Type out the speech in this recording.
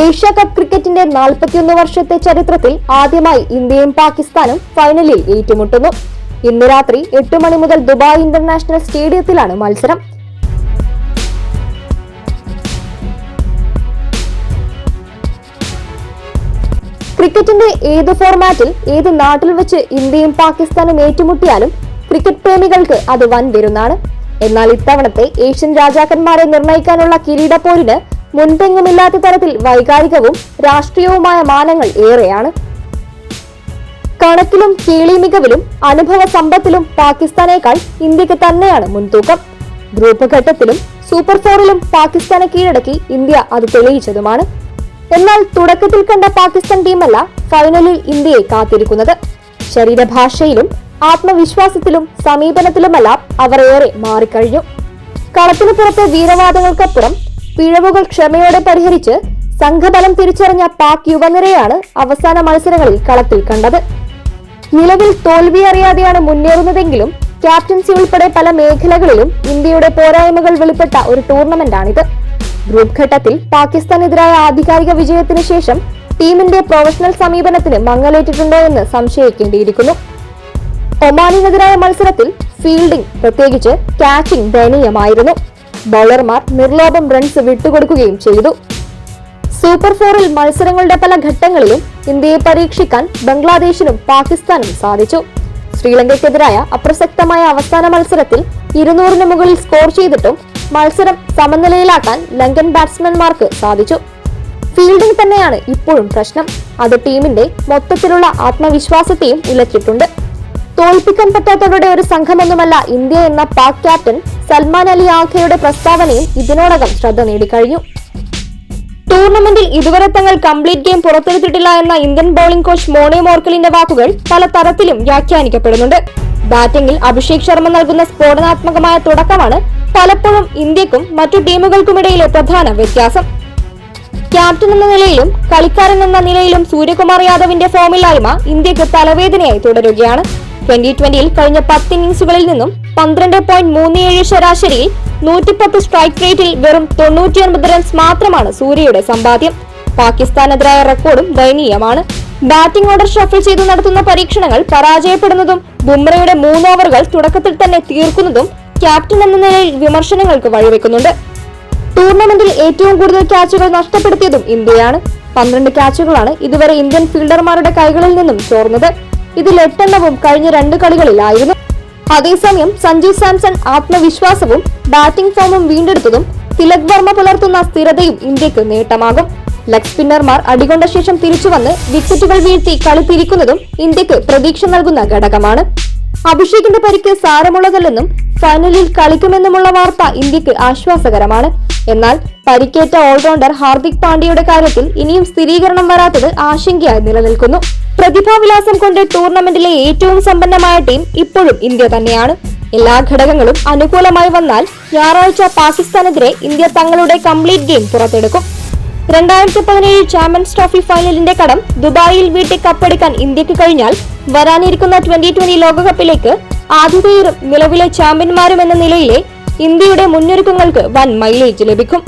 Asia cup ക്രിക്കറ്റിന്റെ നാൽപ്പത്തിയൊന്ന് വർഷത്തെ ചരിത്രത്തിൽ ആദ്യമായി ഇന്ത്യയും പാകിസ്ഥാനും ഫൈനലിൽ ഏറ്റുമുട്ടുന്നു. ഇന്ന് രാത്രി എട്ട് മണി മുതൽ ദുബായ് ഇന്റർനാഷണൽ സ്റ്റേഡിയത്തിലാണ് മത്സരം. ക്രിക്കറ്റിന്റെ ഏത് ഫോർമാറ്റിൽ ഏത് നാട്ടിൽ വെച്ച് ഇന്ത്യയും പാകിസ്ഥാനും ഏറ്റുമുട്ടിയാലും ക്രിക്കറ്റ് പ്രേമികൾക്ക് അത് വൻ വരുന്നാണ് എന്നാൽ ഇത്തവണത്തെ ഏഷ്യൻ രാജാക്കന്മാരെ നിർണയിക്കാനുള്ള കിരീടപ്പോരിന് മുൻപെങ്ങുമില്ലാത്ത തരത്തിൽ വൈകാരികവും രാഷ്ട്രീയവുമായ മാനങ്ങൾ ഏറെയാണ്. കണക്കിലും കീളി മികവിലും അനുഭവ സമ്പത്തിലും പാകിസ്ഥാനേക്കാൾ ഇന്ത്യയ്ക്ക് തന്നെയാണ് മുൻതൂക്കം. ഗ്രൂപ്പ് ഘട്ടത്തിലും സൂപ്പർ ഫോറിലും പാകിസ്ഥാനെ കീഴടക്കി ഇന്ത്യ അത് തെളിയിച്ചതുമാണ്. എന്നാൽ തുടക്കത്തിൽ കണ്ട പാകിസ്ഥാൻ ടീമല്ല ഫൈനലിൽ ഇന്ത്യയെ കാത്തിരിക്കുന്നത്. ശരീരഭാഷയിലും ആത്മവിശ്വാസത്തിലും സമീപനത്തിലുമെല്ലാം അവർ ഏറെ മാറിക്കഴിഞ്ഞു. കളത്തിനു പുറത്തെ വീരവാദങ്ങൾക്കപ്പുറം പിഴവുകൾ ക്ഷമയോടെ പരിഹരിച്ച് സംഘബലം തിരിച്ചറിഞ്ഞ പാക് യുവനിരയാണ് അവസാന മത്സരങ്ങളിൽ കളത്തിൽ കണ്ടത്. നിലവിൽ തോൽവി അറിയാതെയാണ് മുന്നേറുന്നതെങ്കിലും ക്യാപ്റ്റൻസി ഉൾപ്പെടെ പല മേഖലകളിലും ഇന്ത്യയുടെ പോരായ്മകൾ വെളിപ്പെട്ട ഒരു ടൂർണമെന്റാണിത്. ഗ്രൂപ്പ് ഘട്ടത്തിൽ പാകിസ്ഥാനെതിരായ ആധികാരിക വിജയത്തിന് ശേഷം ടീമിന്റെ പ്രൊഫഷണൽ സമീപനത്തിന് മങ്ങലേറ്റിട്ടുണ്ടോ എന്ന് സംശയിക്കേണ്ടിയിരിക്കുന്നു. ഒമാനിനെതിരായ മത്സരത്തിൽ ഫീൽഡിംഗ് പ്രത്യേകിച്ച് ക്യാച്ചിംഗ് ദയനീയമായിരുന്നു. ബൗളർമാർ നിർലോഭം റൺസ് വിട്ടുകൊടുക്കുകയും ചെയ്തു. സൂപ്പർ ഫോറിൽ മത്സരങ്ങളുടെ പല ഘട്ടങ്ങളിലും ഇന്ത്യയെ പരീക്ഷിക്കാൻ ബംഗ്ലാദേശിനും പാകിസ്ഥാനും സാധിച്ചു. ശ്രീലങ്കയ്ക്കെതിരായ അപ്രസക്തമായ അവസാന മത്സരത്തിൽ ഇരുന്നൂറിന് മുകളിൽ സ്കോർ ചെയ്തിട്ടും മത്സരം സമനിലയിലാക്കാൻ ലങ്കൻ ബാറ്റ്സ്മാൻമാർക്ക് സാധിച്ചു. ഫീൽഡിംഗ് തന്നെയാണ് ഇപ്പോഴും പ്രശ്നം. അത് ടീമിന്റെ മൊത്തത്തിലുള്ള ആത്മവിശ്വാസത്തെയും ഉലച്ചിട്ടുണ്ട്. തോൽപ്പിക്കാൻ പറ്റാത്തവരുടെ ഒരു സംഘമൊന്നുമല്ല ഇന്ത്യ എന്ന പാക് ക്യാപ്റ്റൻ സൽമാൻ അലി ആഖയുടെ പ്രസ്താവനയും ഇതിനോടകം ശ്രദ്ധ നേടിക്കഴിഞ്ഞു. ടൂർണമെന്റിൽ ഇതുവരെ തങ്ങൾ കംപ്ലീറ്റ് ഗെയിം പുറത്തെടുത്തിട്ടില്ല എന്ന ഇന്ത്യൻ ബൌളിംഗ് കോച്ച് മോണി മോർക്കലിന്റെ വാക്കുകൾ പല തരത്തിലും വ്യാഖ്യാനിക്കപ്പെടുന്നുണ്ട്. ബാറ്റിംഗിൽ അഭിഷേക് ശർമ്മ നൽകുന്ന സ്ഫോടനാത്മകമായ തുടക്കമാണ് പലപ്പോഴും ഇന്ത്യക്കും മറ്റു ടീമുകൾക്കുമിടയിലെ പ്രധാന വ്യത്യാസം. ക്യാപ്റ്റൻ എന്ന നിലയിലും കളിക്കാരൻ എന്ന നിലയിലും സൂര്യകുമാർ യാദവിന്റെ ഫോമില്ലായ്മ ഇന്ത്യയ്ക്ക് തലവേദനയായി തുടരുകയാണ്. ട്വന്റി ട്വന്റിയിൽ കഴിഞ്ഞ പത്ത് ഇന്നിംഗ്സുകളിൽ നിന്നും പന്ത്രണ്ട് പോയിന്റ് മൂന്ന് ഏഴ് ശരാശരിയിൽ നൂറ്റിപ്പത്ത് സ്ട്രൈക്ക് റേറ്റിൽ വെറും തൊണ്ണൂറ്റിയൊൻപത് റൺസ് മാത്രമാണ് സൂര്യയുടെ സമ്പാദ്യം. പാകിസ്ഥാനെതിരായ റെക്കോർഡും ദയനീയമാണ്. ബാറ്റിംഗ് ഓർഡർ ഷഫിൾ ചെയ്തു നടത്തുന്ന പരീക്ഷണങ്ങൾ പരാജയപ്പെടുന്നതും ബുംറയുടെ മൂന്ന് ഓവറുകൾ തുടക്കത്തിൽ തന്നെ തീർക്കുന്നതും ക്യാപ്റ്റൻ എന്ന നിലയിൽ വിമർശനങ്ങൾക്ക് വഴിവെക്കുന്നുണ്ട്. ടൂർണമെന്റിൽ ഏറ്റവും കൂടുതൽ ക്യാച്ചുകൾ നഷ്ടപ്പെടുത്തിയതും ഇന്ത്യയാണ്. പന്ത്രണ്ട് ക്യാച്ചുകളാണ് ഇതുവരെ ഇന്ത്യൻ ഫീൽഡർമാരുടെ കൈകളിൽ നിന്നും ചോർന്നത്. ഇതിൽ എട്ടെണ്ണവും കഴിഞ്ഞ രണ്ട് കളികളിലായിരുന്നു. അതേസമയം സഞ്ജു സാംസൺ ആത്മവിശ്വാസവും ബാറ്റിംഗ് ഫോമും വീണ്ടെടുത്തതും തിലക് വർമ്മ പുലർത്തുന്ന സ്ഥിരതയും ഇന്ത്യയ്ക്ക് നേട്ടമാകും. ലെഗ് സ്പിന്നർമാർ അടികൊണ്ട ശേഷം തിരിച്ചുവന്ന് വിക്കറ്റുകൾ വീഴ്ത്തി കളി തിരിക്കുന്നതും ഇന്ത്യയ്ക്ക് പ്രതീക്ഷ നൽകുന്ന ഘടകമാണ്. അഭിഷേകിന്റെ പരിക്ക് സാരമുള്ളതല്ലെന്നും ഫൈനലിൽ കളിക്കുമെന്നുമുള്ള വാർത്ത ഇന്ത്യയ്ക്ക് ആശ്വാസകരമാണ്. എന്നാൽ പരിക്കേറ്റ ഓൾറൗണ്ടർ ഹാർദിക് പാണ്ഡ്യയുടെ കാര്യത്തിൽ ഇനിയും സ്ഥിരീകരണം വരാത്തത് ആശങ്കയായി നിലനിൽക്കുന്നു. പ്രതിഭാവിലാസം കൊണ്ട് ടൂർണമെന്റിലെ ഏറ്റവും സമ്പന്നമായ ടീം ഇപ്പോഴും ഇന്ത്യ തന്നെയാണ്. എല്ലാ ഘടകങ്ങളും അനുകൂലമായി വന്നാൽ ഞായറാഴ്ച പാകിസ്ഥാനെതിരെ ഇന്ത്യ തങ്ങളുടെ കംപ്ലീറ്റ് ഗെയിം പുറത്തെടുക്കും. രണ്ടായിരത്തി പതിനേഴ് ചാമ്പ്യൻസ് ട്രോഫി ഫൈനലിന്റെ കടം ദുബായിൽ വീട്ടിൽ കപ്പെടുക്കാൻ ഇന്ത്യയ്ക്ക് കഴിഞ്ഞാൽ വരാനിരിക്കുന്ന ട്വന്റി ട്വന്റി ലോകകപ്പിലേക്ക് ആതിഥേയരും നിലവിലെ ചാമ്പ്യന്മാരും എന്ന നിലയിലെ ഇന്ത്യയുടെ മുന്നൊരുക്കങ്ങൾക്ക് വൻ മൈലേജ് ലഭിക്കും.